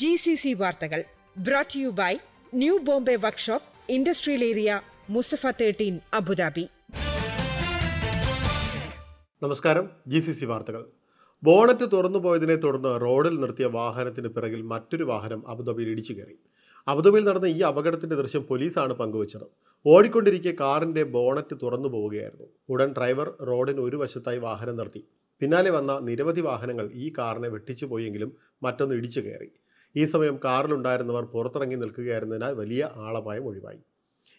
G C C വാർത്തകൾ brought you by new Bombay workshop industrial area Musaffah thirteen Abu Dhabi നമസ്കാരം. G C C വാർത്തകൾ. Bonnet തുറന്നു പോയതിനെ തുടർന്ന് റോഡിൽ നിർത്തിയ വാഹനത്തിന് പിറകിൽ മറ്റൊരു വാഹനം അബുദാബിയിൽ ഇടിച്ചു കയറി. അബുദാബിയിൽ നടന്ന ഈ അപകടത്തിന്റെ ദൃശ്യം പോലീസാണ് പങ്കുവച്ചത്. ഓടിക്കൊണ്ടിരിക്കെ കാറിന്റെ ബോണറ്റ് തുറന്നു പോവുകയായിരുന്നു. ഉടൻ ഡ്രൈവർ റോഡിന് ഒരു വശത്തായി വാഹനം നിർത്തി. പിന്നാലെ വന്ന നിരവധി വാഹനങ്ങൾ ഈ കാറിനെ വെട്ടിച്ചു പോയെങ്കിലും മറ്റൊന്ന് ഇടിച്ചു കയറി. ഈ സമയം കാറിലുണ്ടായിരുന്നവർ പുറത്തിറങ്ങി നിൽക്കുകയായിരുന്നതിനാൽ വലിയ ആളപായം ഒഴിവായി.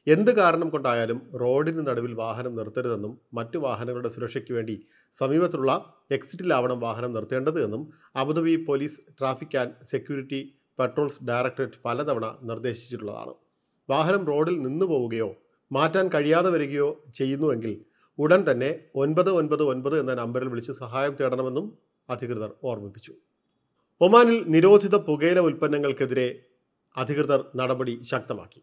എന്ത് കാരണം കൊണ്ടായാലും റോഡിന് നടുവിൽ വാഹനം നിർത്തരുതെന്നും മറ്റു വാഹനങ്ങളുടെ സുരക്ഷയ്ക്ക് വേണ്ടി സമീപത്തുള്ള എക്സിറ്റിലാവണം വാഹനം നിർത്തേണ്ടത് എന്നും Abu Dhabi police traffic and security patrols directorate പലതവണ നിർദ്ദേശിച്ചിട്ടുള്ളതാണ്. വാഹനം റോഡിൽ നിന്നു പോവുകയോ മാറ്റാൻ കഴിയാതെ വരികയോ ചെയ്യുന്നുവെങ്കിൽ ഉടൻ തന്നെ ഒൻപത് ഒൻപത് ഒൻപത് എന്ന നമ്പറിൽ വിളിച്ച് സഹായം തേടണമെന്നും അധികൃതർ ഓർമ്മിപ്പിച്ചു. ഒമാനിൽ നിരോധിത പുകയില ഉൽപ്പന്നങ്ങൾക്കെതിരെ അധികൃതർ നടപടി ശക്തമാക്കി.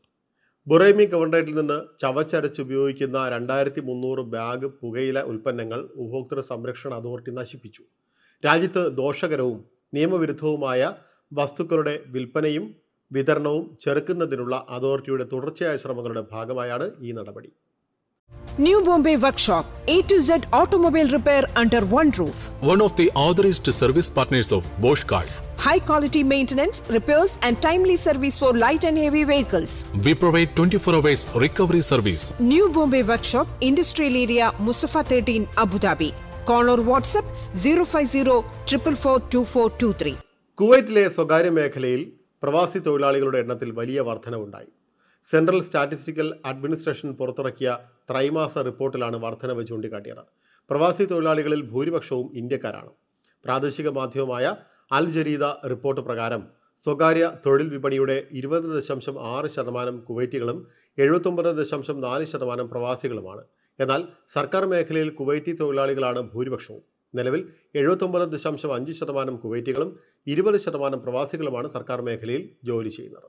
ബുറൈമി ഗവൺമെന്റിൽ നിന്ന് ചവച്ചരച്ച് ഉപയോഗിക്കുന്ന രണ്ടായിരത്തി മുന്നൂറ് ബാഗ് പുകയില ഉൽപ്പന്നങ്ങൾ ഉപഭോക്തൃ സംരക്ഷണ അതോറിറ്റി നശിപ്പിച്ചു. രാജ്യത്ത് ദോഷകരവും നിയമവിരുദ്ധവുമായ വസ്തുക്കളുടെ വിൽപ്പനയും വിതരണവും ചെറുക്കുന്നതിനുള്ള അതോറിറ്റിയുടെ തുടർച്ചയായ ശ്രമങ്ങളുടെ ഭാഗമായാണ് ഈ നടപടി. New Bombay Workshop, A to Z automobile repair under one roof. one of the authorized service partners of Bosch Cars. high quality maintenance, repairs, and timely service for light and heavy vehicles. We provide 24 hours recovery service. New Bombay Workshop, Industrial Area, Mustafa 13, Abu Dhabi. Call or WhatsApp 050 444 കുവൈറ്റിലെ സ്വകാര്യ മേഖലയിൽ പ്രവാസി തൊഴിലാളികളുടെ എണ്ണത്തിൽ വലിയ വർധനവുണ്ടായി central statistical administration പുറത്തിറക്കിയ ത്രൈമാസ റിപ്പോർട്ടിലാണ് വർധനവ് ചൂണ്ടിക്കാട്ടിയത്. പ്രവാസി തൊഴിലാളികളിൽ ഭൂരിപക്ഷവും ഇന്ത്യക്കാരാണ്. പ്രാദേശിക മാധ്യമമായ അൽ ജരീദ റിപ്പോർട്ട് പ്രകാരം സ്വകാര്യ തൊഴിൽ വിപണിയുടെ ഇരുപത് ദശാംശം ആറ് ശതമാനം കുവൈറ്റികളും എഴുപത്തൊമ്പത് ദശാംശം നാല് ശതമാനം പ്രവാസികളുമാണ്. എന്നാൽ സർക്കാർ മേഖലയിൽ കുവൈറ്റി തൊഴിലാളികളാണ് ഭൂരിപക്ഷവും. നിലവിൽ എഴുപത്തൊമ്പത് ദശാംശം അഞ്ച് ശതമാനം കുവൈറ്റികളും ഇരുപത് ശതമാനം പ്രവാസികളുമാണ് സർക്കാർ മേഖലയിൽ ജോലി ചെയ്യുന്നത്.